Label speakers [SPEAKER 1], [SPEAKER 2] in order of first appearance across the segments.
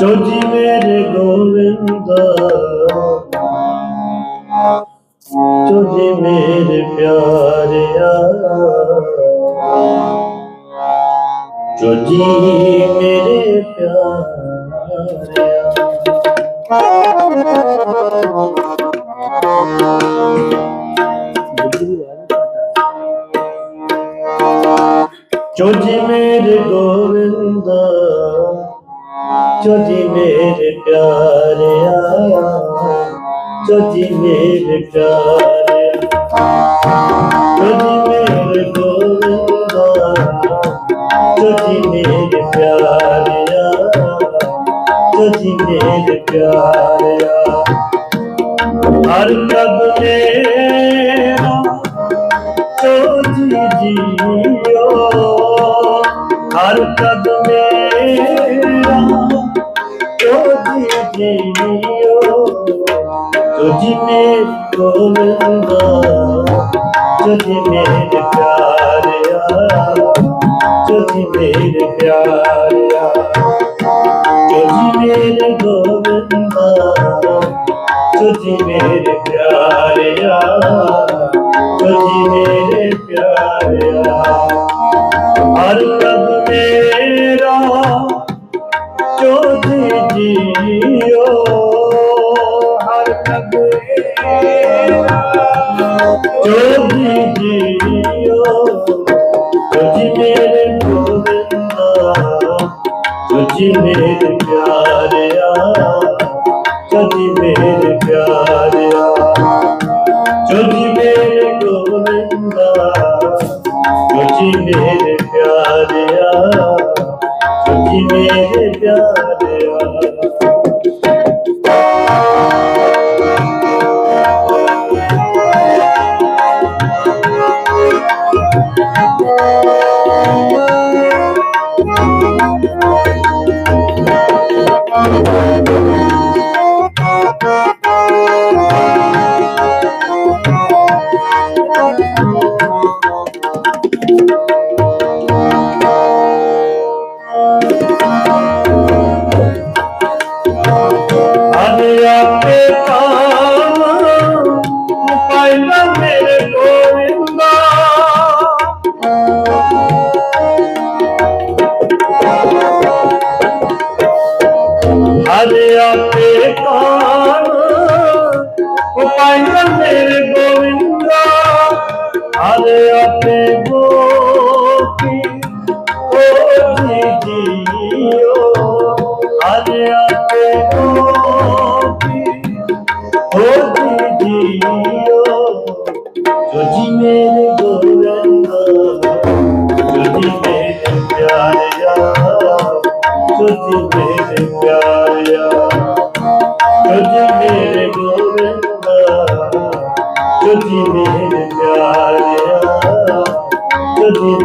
[SPEAKER 1] ਜੋ ਜੀ ਮੇਰੇ ਗੋਵਿੰਦ, ਜੋ ਜੀ ਮੇਰੇ ਪਿਆਰਿਆ, ਜੋ ਜੀ ਮੇਰੇ ਪਿਆਰਿਆ। ਜੋ ਜੀ ਮੇਰੇ ਜੀ ਮੇਰੇ ਪਿਆਰਿਆ ਜੋ ਜੀ ਮੇਰੇ ਪਿਆਰਿਆ ਜੋ ਜੀ ਮੇਰੇ ਗੋਵਿੰਦ ਜੋ ਜੀ ਮੇਰੇ ਪਿਆਰਿਆ ਜੋ ਜੀ ਮੇਰੇ ਪਿਆਰਿਆ ਹਰ ਕਦ ਮੇਰਾ ਜੋ ਜੀ ਜੀਓ, ਹਰ ਕਦ ਜੀਓ ਜੋ ਜੀ ਮੇਰੇ ਗੋਲੰਦਾ ਜੋ ਮੇਰੇ ਪਿਆਰਿਆ ਜੋ ਮੇਰੇ ਪਿਆਰਿਆ ਜੋ ਮੇਰੇ ਗੋਲੰਦਾ ਜੋ ਜੀ ਮੇਰੇ ਪਿਆਰਿਆ ਜੋ ਮੇਰੇ ਪਿਆਰਿਆ ਹਰ ਜੀਓ ਹਰ ਕਦ ਮੇਰਾ ਜੋ ਜੀ ਜੀਓ ਜੋ ਜੀ ਮੇਰੇ ਗੋਵਿੰਦਾ ਜੋ Bye. ਅਰੇ ਆਪੇ ਕਾਮ ਮੇਰੇ ਗੋਵਿੰਦਾ ਹਰੇ ਆਪੇ ਗੋ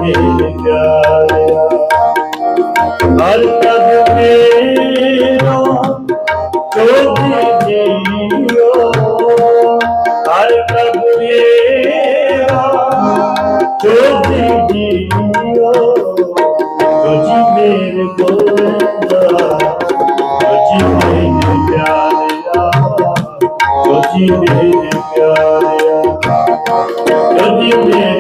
[SPEAKER 1] ਜੋ ਜੀ ਮੇਰੇ ਪਿਆਰਿਆ ਹਰ ਕਦ ਮੇਰਾ ਜੋ ਜੀਓ ਹਰ ਕਦ ਮੇਰਾ ਜੋ ਜੀਓ ਜੋ ਮੇਰੇ ਗੋਵਿੰਦਾ ਜੋ ਮੇਰੇ ਪਿਆਰਿਆ ਜੋ ਮੇਰੇ ਪਿਆਰਿਆ ਜੋ ਮੇਰੇ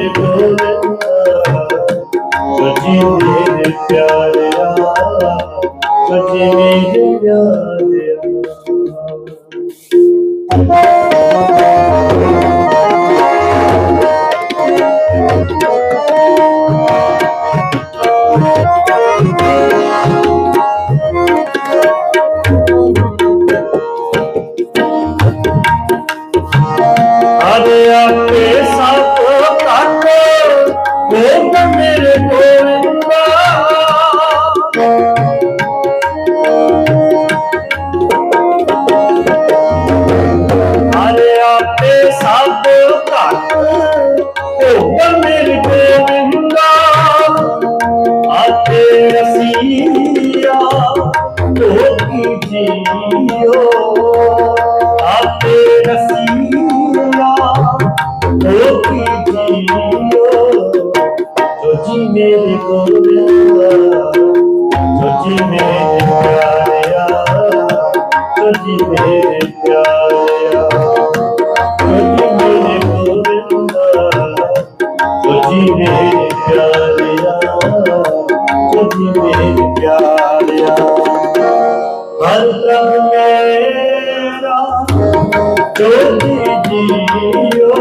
[SPEAKER 1] ਡੋਲੀ ਜੀਓ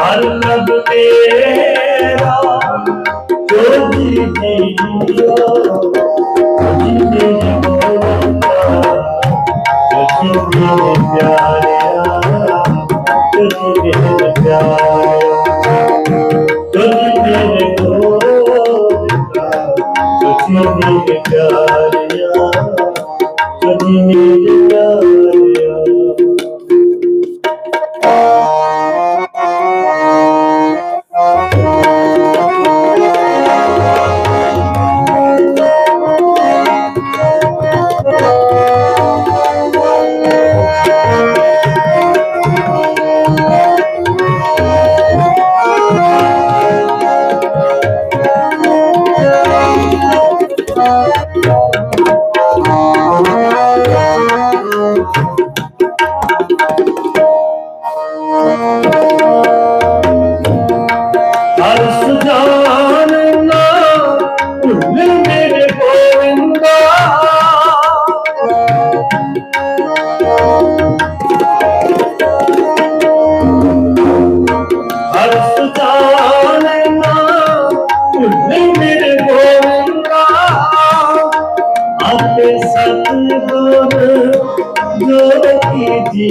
[SPEAKER 1] ਹਰ ਨਬ ਤੇਰਾ ਡੋਲੀ ਜੀਓ ਜੀਵੇ ਜੀਵਨਾ ਜੀਵੇ ਪਿਆਰਿਆ ਜੀਵੇ ਪਿਆਰਿਆ ਜੀਵੇ ਕੋਲ ਜੀਵੇ ਪਿਆਰਿਆ